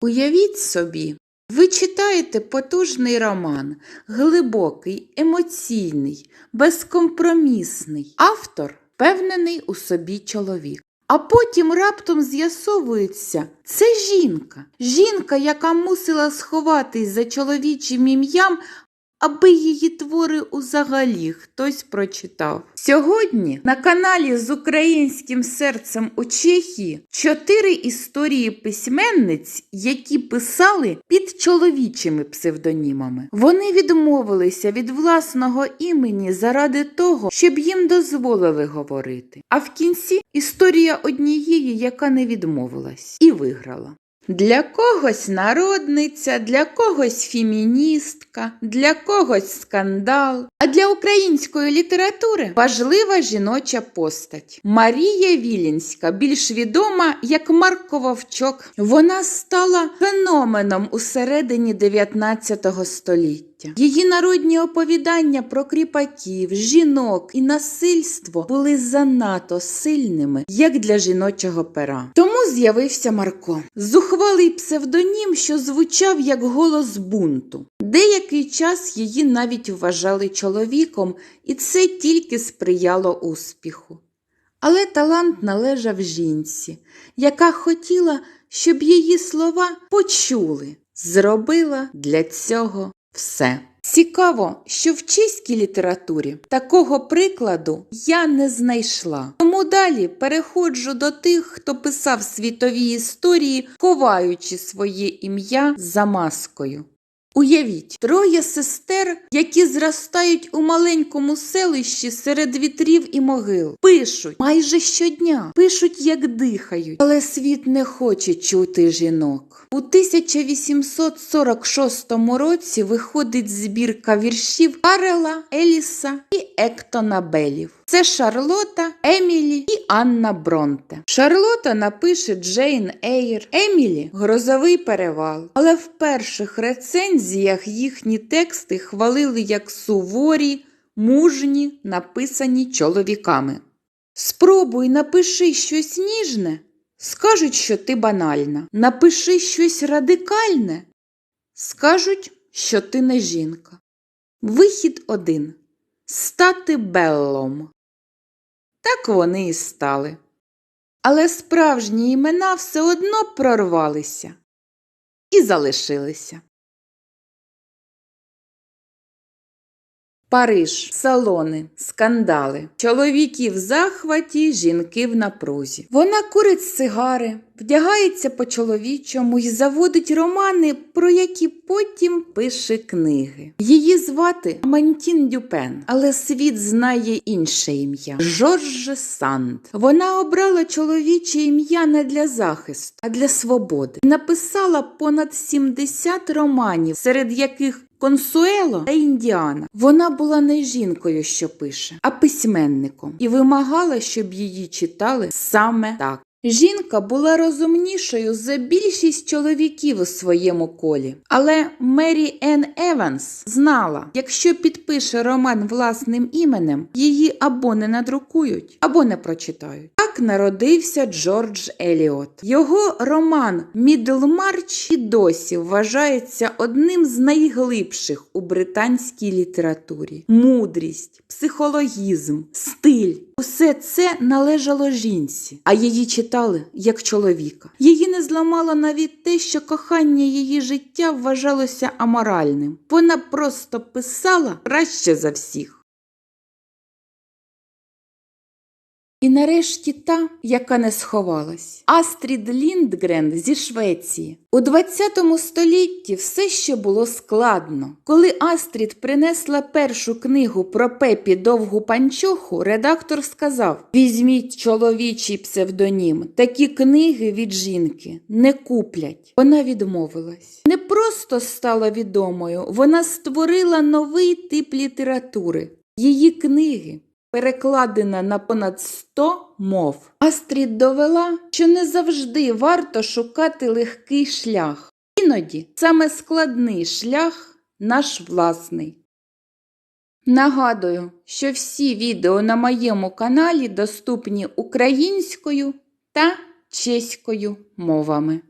Уявіть собі, ви читаєте потужний роман, глибокий, емоційний, безкомпромісний. Автор впевнений у собі чоловік. А потім раптом з'ясовується, це жінка. Жінка, яка мусила сховатись за чоловічим ім'ям, аби її твори узагалі хтось прочитав. Сьогодні на каналі з українським серцем у Чехії чотири історії письменниць, які писали під чоловічими псевдонімами. Вони відмовилися від власного імені заради того, щоб їм дозволили говорити. А в кінці історія однієї, яка не відмовилась, і виграла. Для когось народниця, для когось феміністка, для когось скандал. А для української літератури важлива жіноча постать. Марія Вілінська, більш відома як Марко Вовчок. Вона стала феноменом у середині 19 століття. Її народні оповідання про кріпаків, жінок і насильство були занадто сильними, як для жіночого пера. Тому з'явився Марко. Зухвалий псевдонім, що звучав як голос бунту. Деякий час її навіть вважали чоловіком, і це тільки сприяло успіху. Але талант належав жінці, яка хотіла, щоб її слова почули, зробила для цього все. Цікаво, що в чеській літературі такого прикладу я не знайшла. Тому далі переходжу до тих, хто писав світові історії, ховаючи своє ім'я за маскою. Уявіть, троє сестер, які зростають у маленькому селищі серед вітрів і могил, пишуть майже щодня, пишуть, як дихають, але світ не хоче чути жінок. У 1846 році виходить збірка віршів Карела, Еліса і Ектона Белів. Це Шарлота, Емілі і Анна Бронте. Шарлота напише Джейн Ейр, Емілі Грозовий перевал. Але в перших рецензіях їхні тексти хвалили як суворі, мужні, написані чоловіками. Спробуй напиши щось ніжне, скажуть, що ти банальна. Напиши щось радикальне, скажуть, що ти не жінка. Вихід один стати Беллом. Так вони і стали. Але справжні імена все одно прорвалися і залишилися. Париж, салони, скандали, чоловіки в захваті, жінки в напрузі. Вона курить сигари, вдягається по-чоловічому і заводить романи, про які потім пише книги. Її звати Мантін Дюпен, але світ знає інше ім'я Жорж Санд. Вона обрала чоловіче ім'я не для захисту, а для свободи. Написала понад 70 романів, серед яких Консуело та Індіана. Вона була не жінкою, що пише, а письменником, і вимагала, щоб її читали саме так. Жінка була розумнішою за більшість чоловіків у своєму колі, але Мері Енн Еванс знала, якщо підпише роман власним іменем, її або не надрукують, або не прочитають. Народився Джордж Еліот. Його роман Мідлмарч і досі вважається одним з найглибших у британській літературі. Мудрість, психологізм, стиль усе це належало жінці, а її читали як чоловіка. Її не зламало навіть те, що кохання її життя вважалося аморальним. Вона просто писала краще за всіх. І нарешті та, яка не сховалась, Астрід Ліндгрен зі Швеції. У 20 столітті все ще було складно. Коли Астрід принесла першу книгу про пепі довгу панчоху, редактор сказав: Візьміть чоловічий псевдонім, такі книги від жінки не куплять. Вона відмовилась. Не просто стала відомою, вона створила новий тип літератури. Її книги перекладена на понад 100 мов. Астрід довела, що не завжди варто шукати легкий шлях. Іноді саме складний шлях наш власний. Нагадую, що всі відео на моєму каналі доступні українською та чеською мовами.